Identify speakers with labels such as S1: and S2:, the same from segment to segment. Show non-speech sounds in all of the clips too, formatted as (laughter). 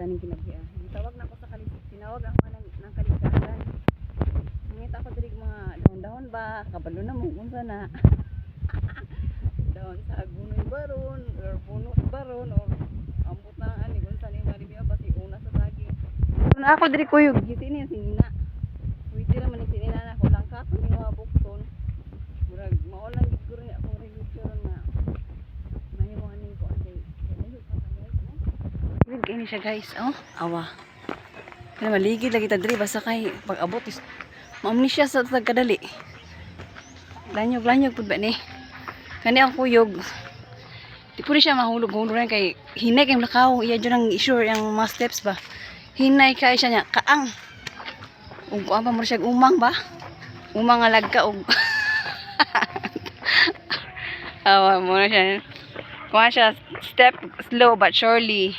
S1: Taning kinabi ah. Tawag na ako sa kalis tinawag ako ng, ng kalikasan. Ngita ko diri mga dahon-dahon ba, kabalo na mo unsa na. (laughs) dahon sa gunoy baron, or puno baron, or ambot na ani unsa ni maribiya ba si una sa sagi. Na ako diri kuyog, giti niya sinina. Pwede ra man ni sinina na ko lang ka kung mga bukton. Murag mao lang gid ko rin akong religion na mahiwanin ko ang day. Layo pa ka guys, no? Kayo siya guys, oh, awa. Kaya maligid lagi ta diri basta kay pag abot is maamni siya sa tagkadali. Lanyog lanyog pud ba ni? Kani ang kuyog. Di rin siya mahulog-hulog rin kay hinay kay lakaw iya dyan ang sure yung mga steps ba. Hinay kay siya niya kaang. Ug kuan pa mo siya umang ba? Umang nga lagka og (laughs) Awa mo na siya. Kuha siya step slow but surely.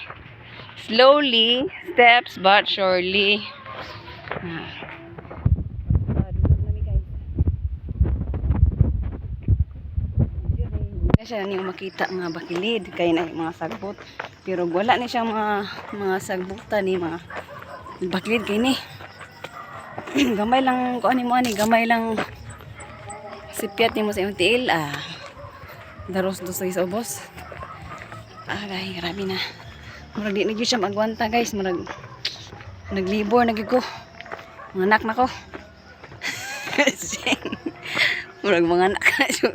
S1: Slowly, steps but surely. Ah. Hindi siya ni makita nga bakilid kay na mga sagbot pero wala ni siya mga mga sagbutan ni mga bakilid kay ni (clears throat) gamay lang ko ani mo ani gamay lang sipiat ni mo sa imong tiil ah daros dos sa ubos Agay, grabe na. Murag di na siya magwanta guys. Murag naglibor na gyud ko. Mga anak na ko. (laughs) Murag mga anak na ko.